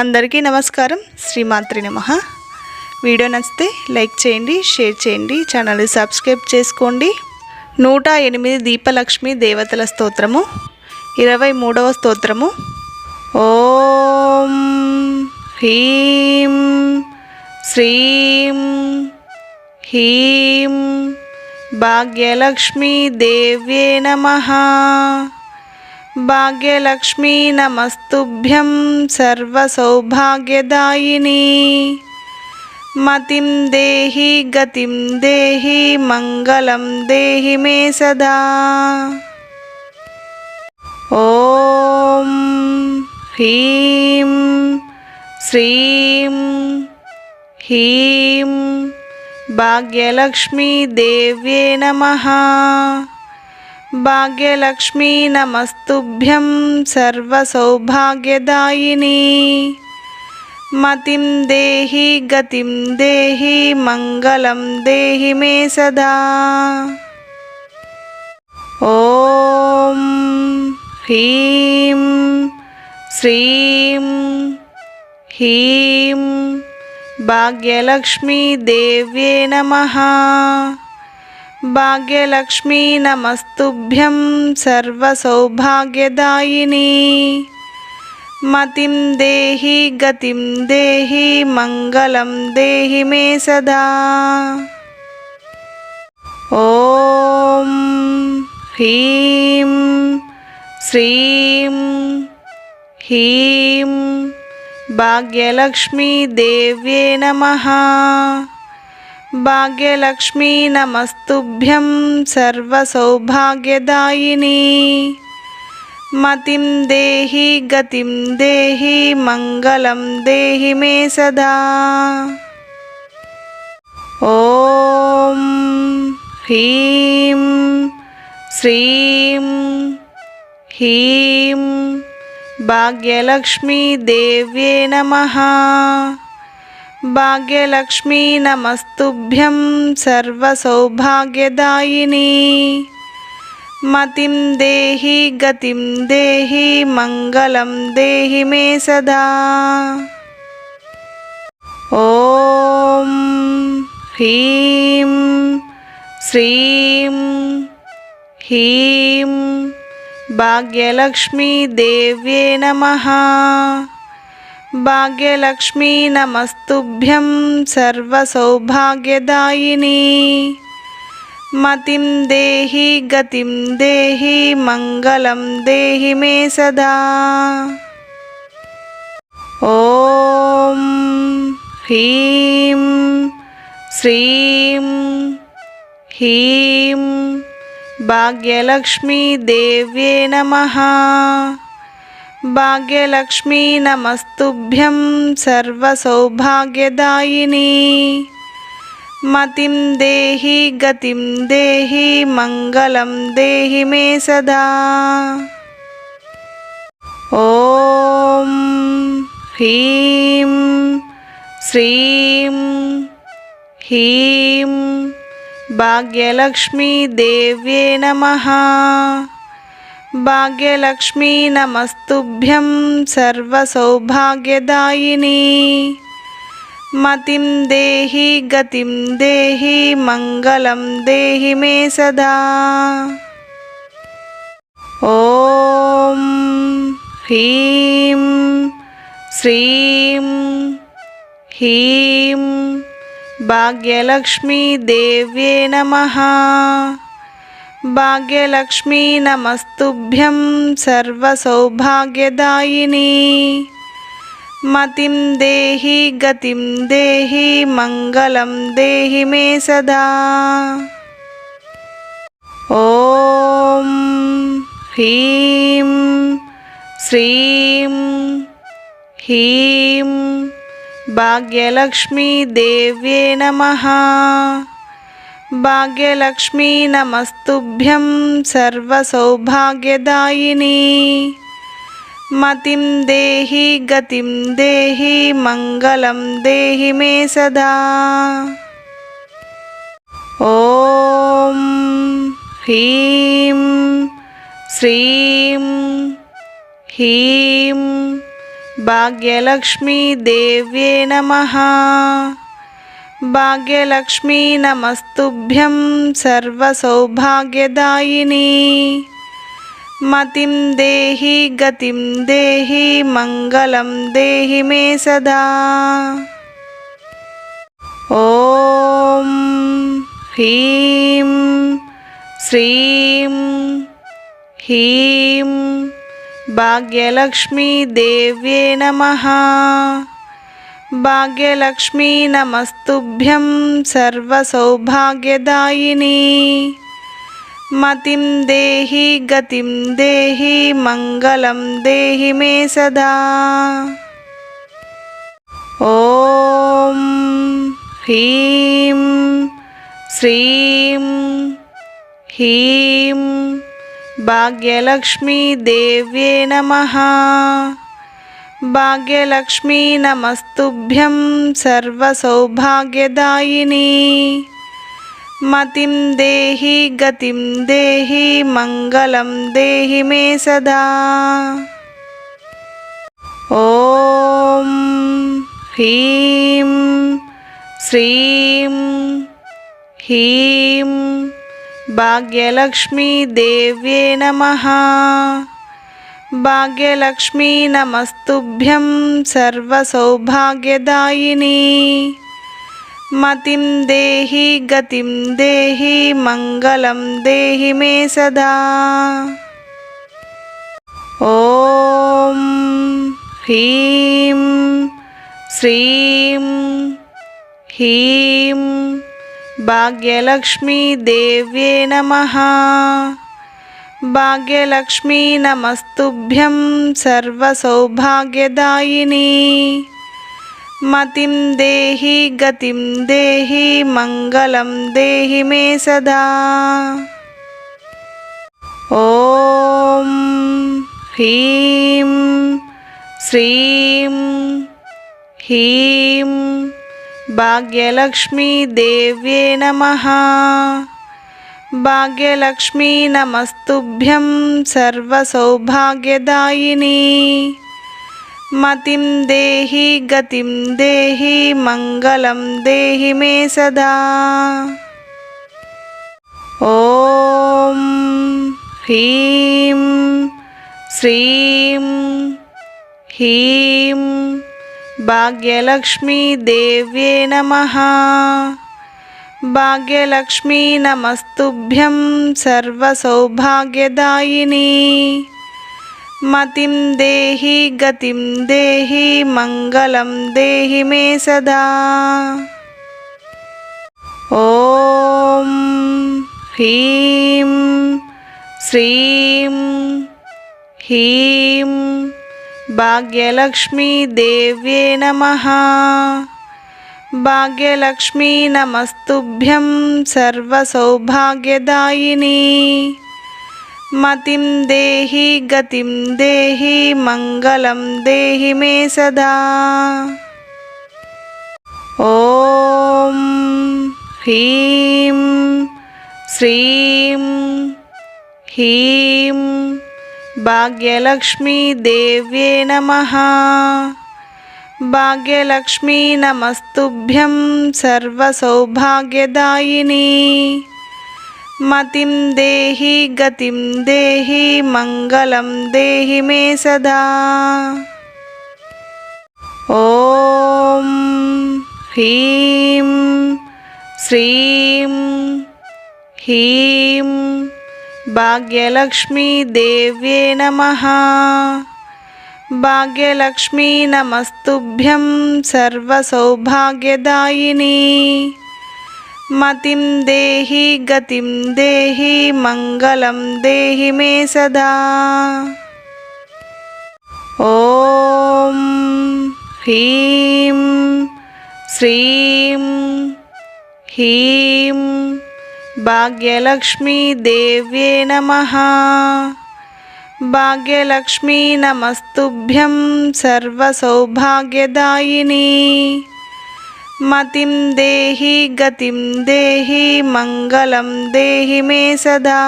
అందరికీ నమస్కారం. శ్రీమాత్రి నమ. వీడియో నచ్చితే లైక్ చేయండి షేర్ చేయండి ఛానల్ని సబ్స్క్రైబ్ చేసుకోండి. నూట ఎనిమిది దీపలక్ష్మి దేవతల స్తోత్రము. ఇరవై మూడవ స్తోత్రము. ఓం హ్రీం శ్రీం హ్రీం భాగ్యలక్ష్మీ దేవ్యే నమః. భాగ్యలక్ష్మీ నమస్తుభ్యం సర్వసౌభాగ్యదాయిని. మతిం దేహి గతిం దేహి మంగళం దేహి మే సదా. ఓం హ్రీం శ్రీం హ్రీం భాగ్యలక్ష్మీ దేవ్యే నమః. भाग्यलक्ष्मी नमस्तुभ्यं सर्वसौभाग्यदायिनी। मतिं देहि गतिं देहि मङ्गलं देहि मे सदा। ॐ ह्रीं श्रीं ह्रीं भाग्यलक्ष्मी देव्ये नमः। భాగ్యలక్ష్మీ నమస్తుభ్యం సర్వసౌభాగ్యదాయిని మతిం దేహి గతిం దేహి మంగళం దేహి మే సదా ఓం హ్రీం శ్రీం హ్రీం భాగ్యలక్ష్మీ దేవ్యే నమః भाग्यलक्ष्मी नमस्तुभ्यं सर्वसौभाग्यदायिनी। मतिं देहि गतिं देहि मङ्गलं देहि मे सदा। ॐ ह्रीं श्रीं ह्रीं भाग्यलक्ष्मी देव्ये नमः। भाग्यलक्ष्मी नमस्तुभ्यं सर्वसौभाग्यदायिनी। मतिं देहि गतिं देहि मङ्गलं देहि मे सदा। ॐ ह्रीं श्रीं ह्रीं भाग्यलक्ष्मी देव्ये नमः। भाग्यलक्ष्मी नमस्तुभ्यं सर्वसौभाग्यदायिनी। मतिं देहि गतिं देहि मङ्गलं देहि मे सदा। ॐ ह्रीं श्रीं ह्रीं भाग्यलक्ष्मी देव्ये नमः। भाग्यलक्ष्मी नमस्तुभ्यं सर्वसौभाग्यदायिनी। मतिं देहि गतिं देहि मङ्गलं देहि मे सदा। ॐ ह्रीं श्रीं ह्रीं भाग्यलक्ष्मी देव्ये नमः। భాగ్యలక్ష్మీ నమస్తుభ్యం సర్వసౌభాగ్యదాయిని. మతిం దేహి గతిం దేహి మంగళం దేహి మే సదా. ఓం హ్రీం శ్రీం హ్రీం భాగ్యలక్ష్మీ దేవ్యే నమః. భాగ్యలక్ష్మీ నమస్తుభ్యం సర్వసౌభాగ్యదాయిని. మతిం దేహి గతిం దేహి మంగళం దేహి మే సదా. ఓం హ్రీం శ్రీం హ్రీం భాగ్యలక్ష్మీ దేవ్యే నమః. భాగ్యలక్ష్మీ నమస్తుభ్యం సర్వసౌభాగ్యదాయిని మతిం దేహి గతిం దేహి మంగళం దేహి మే సదా ఓం హ్రీం శ్రీం హ్రీం భాగ్యలక్ష్మీదేవ్యే నమ భాగ్యలక్ష్మీ నమస్తుభ్యం సర్వసౌభాగ్యదాయిని మతిం దేహి గతిం దేహి మంగళం దేహి మే సదా ఓం హ్రీం శ్రీం హ్రీం భాగ్యలక్ష్మీదేవ్యే నమ భాగ్యలక్ష్మీ నమస్తుభ్యం సర్వసౌభాగ్యదాయిని మతిం దేహి గతిం దేహి మంగళం దేహి మే సదా ఓం హ్రీం శ్రీం హ్రీం భాగ్యలక్ష్మీదేవ్యే నమ భాగ్యలక్ష్మీ నమస్తుభ్యం సర్వసౌభాగ్యదాయిని మతిం దేహి గతిం దేహి మంగళం దేహి మే సదా ఓం హ్రీం శ్రీం హ్రీం భాగ్యలక్ష్మీదేవ్యే నమ భాగ్యలక్ష్మీ నమస్తుభ్యం సర్వసౌభాగ్యదాయిని మతిం దేహి గతిం దేహి మంగళం దేహి మే సదా ఓం హ్రీం శ్రీం హ్రీం భాగ్యలక్ష్మీదేవ్యే నమ భాగ్యలక్ష్మీ నమస్తుభ్యం సర్వసౌభాగ్యదాయిని మతిం దేహి గతిం దేహి మంగళం దేహి మే సదా ఓం హ్రీం శ్రీం హ్రీం భాగ్యలక్ష్మీదేవ్యే నమ భాగ్యలక్ష్మీ నమస్తుభ్యం సర్వసౌభాగ్యదాయిని మతిం దేహి గతిం దేహి మంగళం దేహి మే సదా ఓం హ్రీం శ్రీం హ్రీం భాగ్యలక్ష్మీదేవ్యే నమ భాగ్యలక్ష్మీ నమస్తుభ్యం సర్వసౌభాగ్యదాయిని మతిం దేహి గతిం దేహి మంగళం దేహి మే సదా ఓం హ్రీం శ్రీం హ్రీం భాగ్యలక్ష్మీదేవ్యే నమ భాగ్యలక్ష్మీ నమస్తుభ్యం సర్వసౌభాగ్యదాయిని మతిం దేహి గతిం దేహి మంగళం దేహి మే సదా ఓం హ్రీం శ్రీం హ్రీం భాగ్యలక్ష్మీదేవ్యే నమ భాగ్యలక్ష్మీ నమస్తుభ్యం సర్వసౌభాగ్యదాయిని. మతిం దేహి గతిం దేహి మంగళం దేహి మే సదా. ఓం హ్రీం శ్రీం హ్రీం భాగ్యలక్ష్మీదేవ్యే నమ. భాగ్యలక్ష్మీ నమస్తుభ్యం సర్వసౌభాగ్యదాయిని మతిం దేహి గతిం దేహి మంగళం దేహి మే సదా ఓం హ్రీం శ్రీం హ్రీం భాగ్యలక్ష్మీదేవ్యే నమ भाग्यलक्ष्मी नमस्तुभ्यं सर्वसौभाग्यदायिनी। मतिं देहि गतिं देहि मङ्गलं देहि मे सदा।